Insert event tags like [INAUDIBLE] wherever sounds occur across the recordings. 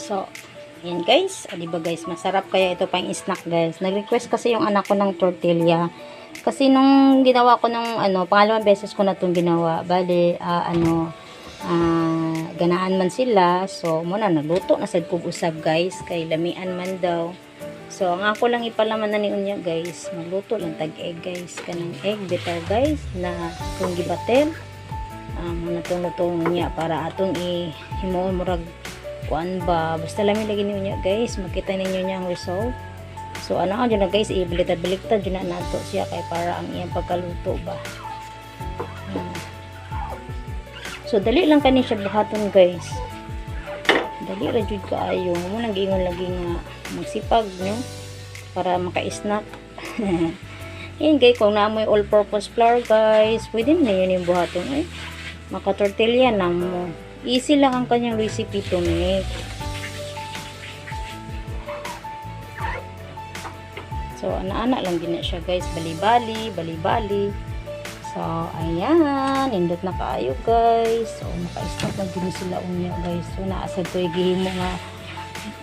So, yan guys. O, diba guys, masarap kaya ito pang snack guys. Nag-request kasi yung anak ko ng tortilla. Kasi nung ginawa ko ng ano, pangalawang beses ko na itong ginawa. Bale, ah, ano, ah, ganaan man sila. So, muna nagluto na sad kog usab guys. Kay lamian man daw. So, ang ako lang ipalaman na ni unya guys. Magluto lang tag egg guys. Kanang egg bitaw guys na itong gibatel. Um, natong niya para atong i-himuon murag kuan ba? Basta lamin lagi niyo guys. Makita ninyo niya ang result. So ano ang na guys. Ibaliktad baliktad yun na nato siya kay para ang iyang pagkaluto ba. Hmm. so dali lang kani siya buhaton guys. Dali ra jud kaayo mo nang giingon lagi nga magsipag no? Para maka-snack. [LAUGHS] Yan guys, kung naamoy all-purpose flour guys, pwede na yun yung buhaton. Ay, maka-tortilla na mo. Easy lang ang kanyang recipe to make. So, ana-ana lang din na siya guys. Bali-bali, bali-bali. So, ayan. Indot na kaayo guys. So, maka-start na din sila unya guys. So, naasad to gihimo nga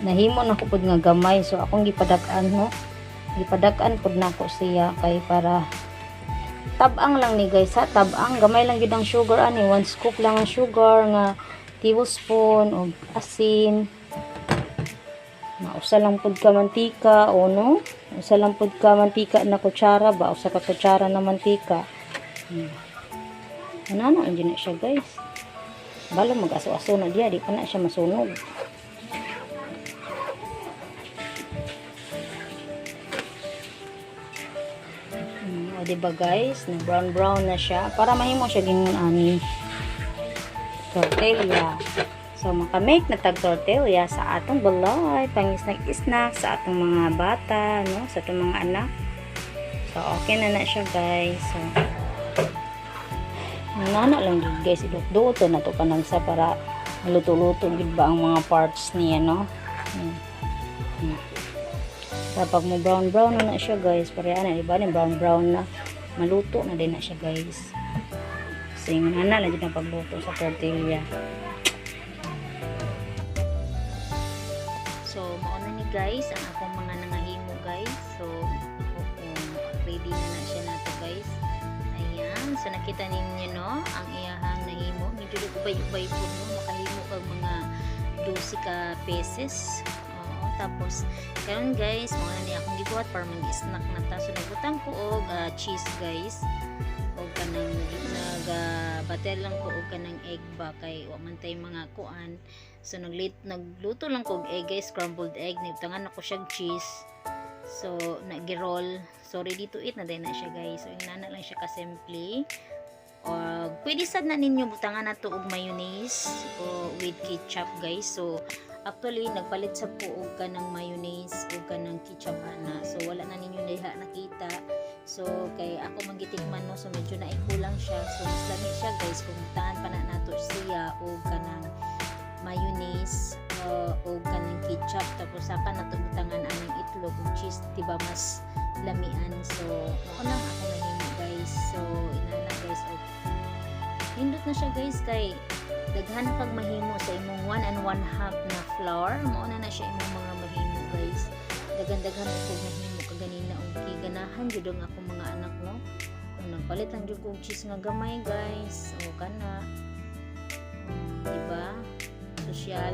nahimo na ko nga gamay. So, akong gipadak-an no. Gipadak-an pud nako siya kay para tabang lang ni guys ha. Tabang. Gamay lang yun ang sugar ani. One scoop lang ang sugar nga tablespoon o asin. Mausa lang pud ka mantika o no. Usa lang pud ka mantika na kutsara ba. Usa ka kutsara na mantika. Hmm. Ano na na siya guys. Balo mag-aso-aso na diya. Di pa na siya masunog. O diba guys, na brown brown na siya. Para mahimo siya gingon ani. Tortilla. So, makamake na tag tortilla sa atong balay, pang snack-snack sa atong mga bata, no? Sa atong mga anak. So, okay na na siya guys. So, nana lang gid guys, idot-duto na to kanang sa para luto-luto gid ba ang mga parts niya, no? Hmm. Hmm. Kapag mo brown brown na na siya guys, pareha na, diba? Ni brown brown na. Maluto na din na siya guys. Kasi nga na lang din ang pagluto sa tortilla. So, mauna ni guys, ang akong mga nangahimo guys. So, ready na na siya nato guys. Ayan, so nakita ninyo no, ang iyahang nahimo. Medyo ubay-ubay po no, makahimo kag mga 12 ka pieces. Tapos karon guys, mauna ni akong gibuhat para mag-snack na ta. So nagbutang ko og ah, cheese guys. O kanang naga batel lang ko og kanang egg ba kay wa man tay mga kuan. So naglit nagluto lang ko og egg guys, scrambled egg. Nibtangan ako siyang cheese. So nagi-roll. So ready to eat na din na siya guys. So inana lang siya ka simple. O pwede sad na ninyo butangan na to og mayonnaise o with ketchup guys. So actually nagpalit sa po og kanang mayonnaise o kanang ketchup ana. So wala na ninyo diha nakita. So kay ako magitikman no? So medyo na kulang siya. So mas lami siya guys. Kung taan pa na nato siya o kanang mayonnaise uh, o kanang ketchup. Tapos saka natubutangan anang itlog ug cheese diba mas lamian. So ako na ako nahimo guys. So inana guys. Og hindot na siya guys kay daghan kag mahimo sa imong 1 and 1 half na flour mao na na siya imong mga mahimo guys. Daghan-daghan ko mahimo kaganina og ganahan jud ang ako mga anak no? Kung nagpalit lang jud kog cheese nga gamay guys o kana. Hmm, diba? Sosyal.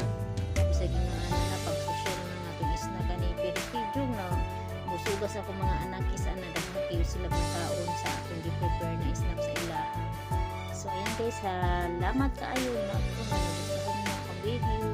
Bisa ginaan na pag sosyal na natin is na kani pero video na musugas ako mga anak is ana dahil kayo sila salamat kaayo na ako na nagustuhan mo ang video